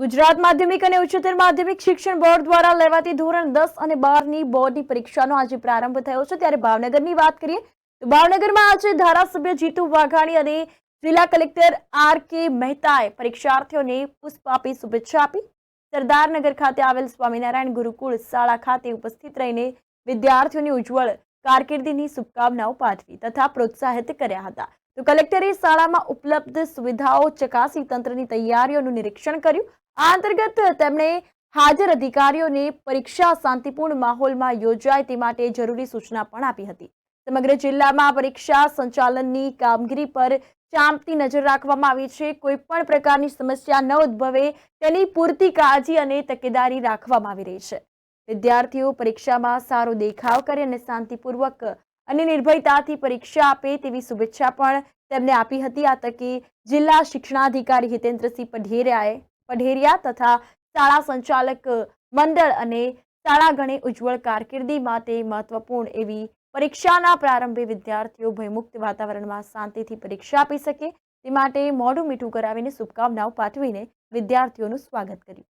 ગુજરાત માધ્યમિક અને ઉચ્ચતર માધ્યમિક શિક્ષણ બોર્ડ દ્વારા લેવાતી ધોરણ દસ અને બારની બોર્ડની પરીક્ષાનો આજે પ્રારંભ થયો છે. ત્યારે ભાવનગરની વાત કરીએ તો ભાવનગરમાં આજે ધારાસભ્ય જીતુ વાઘાણી અને જિલ્લા કલેક્ટર આર કે મહેતાએ પરીક્ષાર્થીઓને પુષ્પ આપી શુભેચ્છા આપી. સરદારનગર ખાતે આવેલ સ્વામિનારાયણ ગુરુકુળ શાળા ખાતે ઉપસ્થિત રહીને વિદ્યાર્થીઓની ઉજ્જવળ કારકિર્દીની શુભકામનાઓ પાઠવી તથા પ્રોત્સાહિત કર્યા હતા. તો કલેક્ટરે શાળામાં ઉપલબ્ધ સુવિધાઓ ચકાસી તંત્રની તૈયારીઓનું નિરીક્ષણ કર્યું. આ અંતર્ગત તેમણે હાજર અધિકારીઓને પરીક્ષા શાંતિપૂર્ણ માહોલમાં યોજાય તે માટે જરૂરી સૂચના પણ આપી હતી. સમગ્ર જિલ્લામાં પરીક્ષા સંચાલનની કામગીરી પર ચાંપતી નજર રાખવામાં આવી છે. કોઈ પણ પ્રકારની સમસ્યા ન ઉદ્ભવે તેની પૂરતી કાળજી અને તકેદારી રાખવામાં આવી રહી છે. વિદ્યાર્થીઓ પરીક્ષામાં સારો દેખાવ કરે અને શાંતિપૂર્વક અને નિર્ભયતાથી પરીક્ષા આપે તેવી શુભેચ્છા પણ તેમને આપી હતી. આ તકે જિલ્લા શિક્ષણાધિકારી હિતેન્દ્રસિંહ પઢેરિયાએ પઢેરિયા તથા શાળા સંચાલક મંડળ અને શાળા ગણે ઉજ્જવળ કારકિર્દી માટે મહત્વપૂર્ણ એવી પરીક્ષાના પ્રારંભે વિદ્યાર્થીઓ ભયમુક્ત વાતાવરણમાં શાંતિથી પરીક્ષા આપી શકે તે માટે મોઢું મીઠું કરાવીને શુભકામનાઓ પાઠવીને વિદ્યાર્થીઓનું સ્વાગત કર્યું.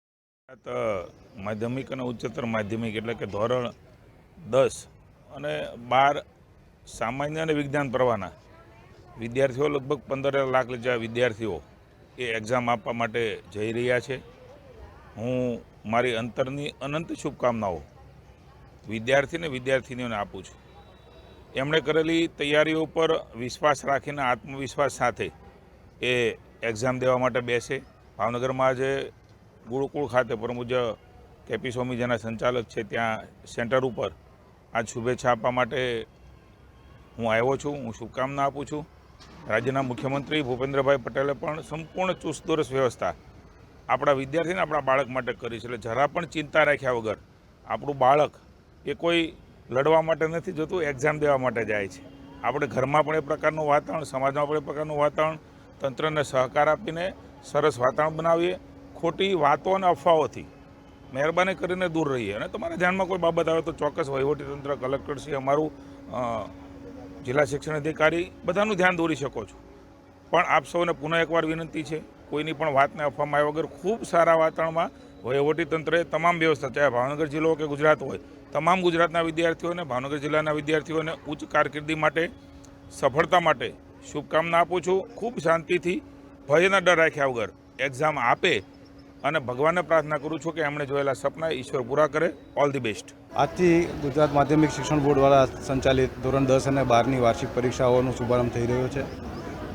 માધ્યમિક અને ઉચ્ચતર માધ્યમિક એટલે કે ધોરણ દસ અને બાર સામાન્ય અને વિજ્ઞાન પ્રવાહના વિદ્યાર્થીઓ લગભગ પંદર લાખ જેવા વિદ્યાર્થીઓ એ એક્ઝામ આપવા માટે જઈ રહ્યા છે. હું મારી અંતરની અનંત શુભકામનાઓ વિદ્યાર્થીને વિદ્યાર્થીનીઓને આપું છું. એમણે કરેલી તૈયારીઓ પર વિશ્વાસ રાખીને આત્મવિશ્વાસ સાથે એ એક્ઝામ દેવા માટે બેસે. ભાવનગરમાં આજે ગુરુકુળ ખાતે પરમુજ કેપી સ્વામી જેના સંચાલક છે ત્યાં સેન્ટર ઉપર આ શુભેચ્છા આપવા માટે હું આવ્યો છું, હું શુભકામના આપું છું. રાજ્યના મુખ્યમંત્રી ભૂપેન્દ્રભાઈ પટેલે પણ સંપૂર્ણ ચુસ્ત દુરસ્ત વ્યવસ્થા આપણા વિદ્યાર્થીને આપણા બાળક માટે કરી છે. એટલે જરા પણ ચિંતા રાખ્યા વગર આપણું બાળક એ કોઈ લડવા માટે નથી જતું એક્ઝામ દેવા માટે જાય છે. આપણે ઘરમાં પણ એ પ્રકારનું વાતાવરણ, સમાજમાં પણ એ પ્રકારનું વાતાવરણ, તંત્રને સહકાર આપીને સરસ વાતાવરણ બનાવીએ. ખોટી વાતો અને અફવાઓથી મહેરબાની કરીને દૂર રહીએ. અને તમારા ધ્યાનમાં કોઈ બાબત આવે તો ચોક્કસ વહીવટીતંત્ર કલેક્ટરશ્રી અમારું જિલ્લા શિક્ષણ અધિકારી બધાનું ધ્યાન દોરી શકો છો. પણ આપ સૌને પુનઃ એકવાર વિનંતી છે, કોઈની પણ વાતને અફવામાં આવ્યા વગર ખૂબ સારા વાતાવરણમાં વહીવટીતંત્રએ તમામ વ્યવસ્થા, ચાહે ભાવનગર જિલ્લો કે ગુજરાત હોય, તમામ ગુજરાતના વિદ્યાર્થીઓને, ભાવનગર જિલ્લાના વિદ્યાર્થીઓને ઉચ્ચ કારકિર્દી માટે, સફળતા માટે શુભકામના આપું છું. ખૂબ શાંતિથી ભયના ડર રાખ્યા વગર એક્ઝામ આપે અને ભગવાનને પ્રાર્થના કરું છું કે એમણે જોયેલા સપના ઈશ્વર પૂરા કરે. ઓલ ધી બેસ્ટ આજથી ગુજરાત માધ્યમિક શિક્ષણ બોર્ડ દ્વારા સંચાલિત ધોરણ દસ અને બારની વાર્ષિક પરીક્ષાઓનો શુભારંભ થઈ રહ્યો છે.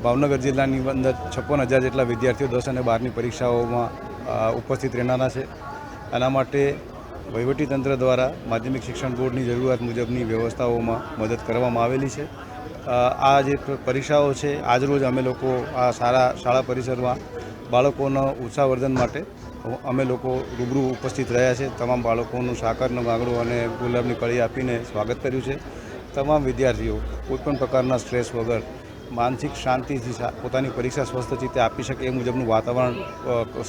ભાવનગર જિલ્લાની અંદર છપ્પન હજાર જેટલા વિદ્યાર્થીઓ દસ અને બારની પરીક્ષાઓમાં ઉપસ્થિત રહેનારા છે. આના માટે વહીવટીતંત્ર દ્વારા માધ્યમિક શિક્ષણ બોર્ડની જરૂરિયાત મુજબની વ્યવસ્થાઓમાં મદદ કરવામાં આવેલી છે. આ જે પરીક્ષાઓ છે, આજરોજ અમે લોકો આ સારા શાળા પરિસરમાં બાળકોના ઉત્સાહવર્ધન માટે અમે લોકો રૂબરૂ ઉપસ્થિત રહ્યા છે. તમામ બાળકોનું સાકરનું ગાંગડું અને ગુલાબની કળી આપીને સ્વાગત કર્યું છે. તમામ વિદ્યાર્થીઓ કોઈપણ પ્રકારના સ્ટ્રેસ વગર માનસિક શાંતિથી પોતાની પરીક્ષા સ્વસ્થ રીતે આપી શકે એ મુજબનું વાતાવરણ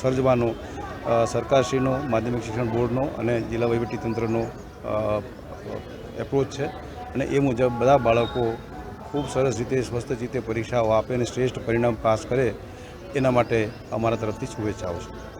સર્જવાનો સરકારશ્રીનો, માધ્યમિક શિક્ષણ બોર્ડનો અને જિલ્લા વહીવટીતંત્રનો એપ્રોચ છે. અને એ મુજબ બધા બાળકો ખૂબ સરસ રીતે, સ્વસ્થ રીતે પરીક્ષાઓ આપે અને શ્રેષ્ઠ પરિણામ પાસ કરે એના માટે અમારા તરફથી શુભેચ્છાઓ છે.